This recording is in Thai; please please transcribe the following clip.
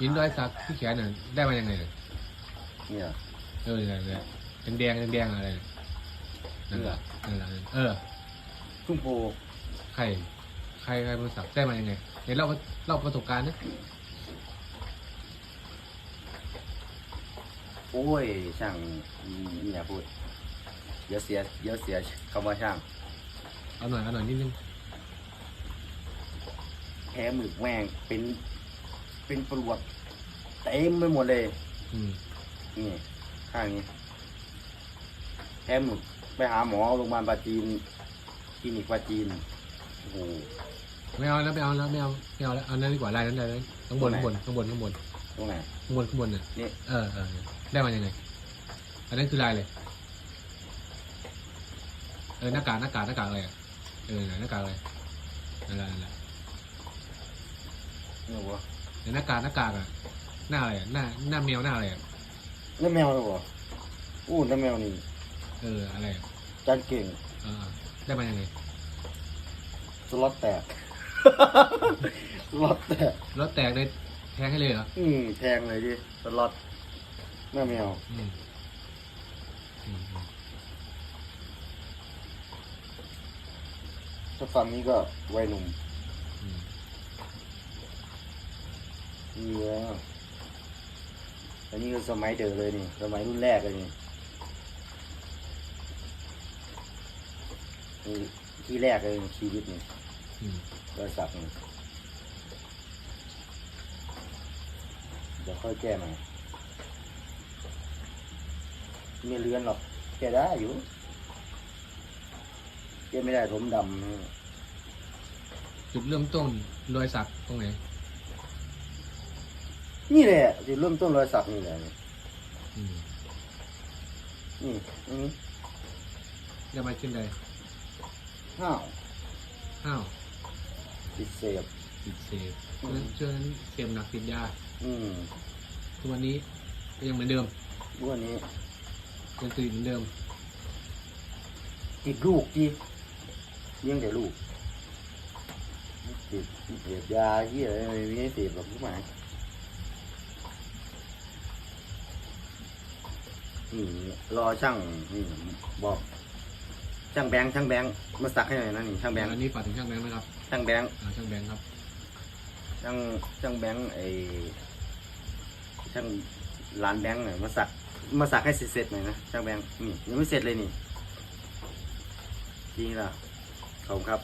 หินรอยสักที่แขนน่ะได้มายังไงเนี่ยเนี่ยเออเนี่ยเนี่ยแดงแดงแดงๆอะไรเนี่ยนั่นแหละนั่นแหละเออทุ่งโพใครใครใครมาสักได้มายังไงเห็นเล่าเล่าประสบการณ์นะโอ้ยช่างอืมอย่าพูดเดี๋ยวเสียเดี๋ยวเสียคำว่าช่างเอาหน่อยเอาหน่อยนิดนึงแพ้หมึกแม่งเป็นเป็นปลวด เต็มไปหมดเลย อืมนี่ข้างนี้แพ้หมึกไปหาหมอโรงพยาบาลปราจีนคลินิกปราจีนโอ้โห ไม่เอาแล้วไม่เอาแล้วไม่เอาไม่เอาแล้วเอานั้นดีกว่าลายนั้นลายนั้นข้างบนตรข้างงบไหนนข้างบนข้างบนตรงไหน ข้างบนข้างบนน่ะนี่ เออเออได้มายังไง อันนั้นคือลายเลย เออหน้ากากหน้ากากหน้ากากอะไรอะเออหน้ากากอะไรนั่นแหละนั่นแหละนี่วะเออหน้ากากหน้ากากอะ หน้าอะไรอะหน้าหน้าแมวหน้าอะไรอะแล้วแมวเลยวะอู้แล้วแมวนี่เอออะไรอะจานเก่งเออได้มายังไงสล็อตแตก สล็อตแตก รถแตกเลยแทงให้เลยเหรออืมแพงเลยดิสล็อตแม่แมว อืมอืมอืมถ้าฟังนี้ก็วัยหนุ่มอืมนี่แล้ว อันนี้ก็สมัยเดิมเลยนี่ สมัยรุ่นแรกเลยนี่ที่แรกเลยชีวิตนี่อืมรอยสักนี่เดี๋ยวค่อยแก้ใหม่ไม่เลือนหรอกแก้ได้อยู่แก้ไม่ได้ผมดำจุดเริ่มต้นรอยสักตรงไหน นี่แหละจุดเริ่มต้นรอยสักนี่แหละนี่อืมนี่อืมได้มาขึ้นใดห้าวอ้าวติดเสพ ติดเสพอืมช่วงนั้นเสพหนักติดยาอืมทุกวันนี้ก็ยังเหมือนเดิมวันนี้ ยังตื่นเหมือนเดิมติดลูกจีเลี้ยงแต่ลูกติดเสพยาที่อะไรไม่มีให้เสพหรอกทุกหมาย นี่รอช่างนี่บอก ช่างแบงค์ช่างแบงค์มาสักให้หน่อยนะนี่ช่างแบงค์อันนี้ฝากถึงช่างแบงค์นะครับช่างแบงค์อ่าช่างแบงค์ครับ ช่างช่างแบงค์ไอช่างร้านแบงค์หน่อยมาสัก มาสักให้เสร็จๆหน่อยนะช่างแบงค์นี่ยังไม่เสร็จเลยนี่จริงล่ะขอบคุณครับ